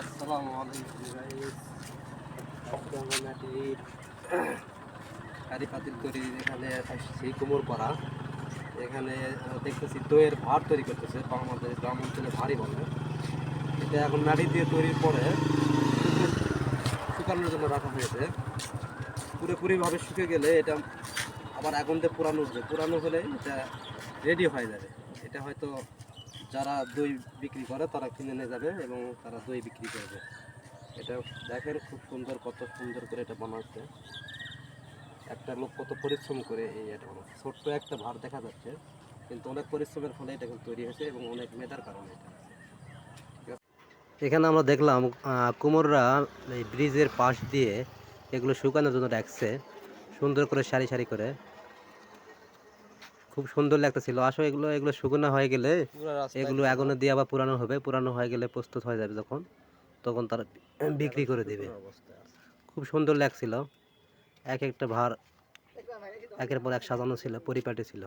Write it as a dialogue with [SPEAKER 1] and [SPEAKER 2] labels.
[SPEAKER 1] আসসালামু আলাইকুম মাটির পাতিল তৈরি এখানে সেই কোমর পাড়া এখানে দেখতেছি দইয়ের ভার তৈরি করতেছে আমাদের গ্রাম অঞ্চলে ভারী বলে। এটা এখন মাটি দিয়ে তৈরির পরে শুকানোর জন্য রাখা হয়েছে। পুরোপুরিভাবে শুকে গেলে এটা আবার আগুন দিয়ে পুরানো হবে পুরানো হলে এটা রেডি হয়ে যাবে। এটা হয়তো যারা দই বিক্রি করে তারা কিনে নিয়ে যাবে এবং তারা দই বিক্রি করবে। এটা দেখেন খুব সুন্দর, কত সুন্দর করে এটা বানাচ্ছে। একটা লোক কত পরিশ্রম করে এই এটা বানাচ্ছে। ছোট্ট একটা ভার দেখা যাচ্ছে, কিন্তু অনেক পরিশ্রমের ফলে এটা কিন্তু তৈরি হয়েছে এবং অনেক মেধার কারণে এটা এখানে আমরা দেখলাম কুমোররা এই ব্রিজের পাশ দিয়ে এগুলো শুকানোর জন্য রাখছে, সুন্দর করে সারি সারি করে। খুব সুন্দর লাগতেছিল। আসলে এগুলো এগুলো শুকনো হয়ে গেলে এগুলো আগুনে দিয়ে আবার পুরানো হবে। পুরানো হয়ে গেলে প্রস্তুত হয়ে যাবে যখন। তখন তারা বিক্রি করে দেবে। খুব সুন্দর লাগছিল। এক একটা ভার একের পর এক সাজানো ছিল পরিপাটি ছিল।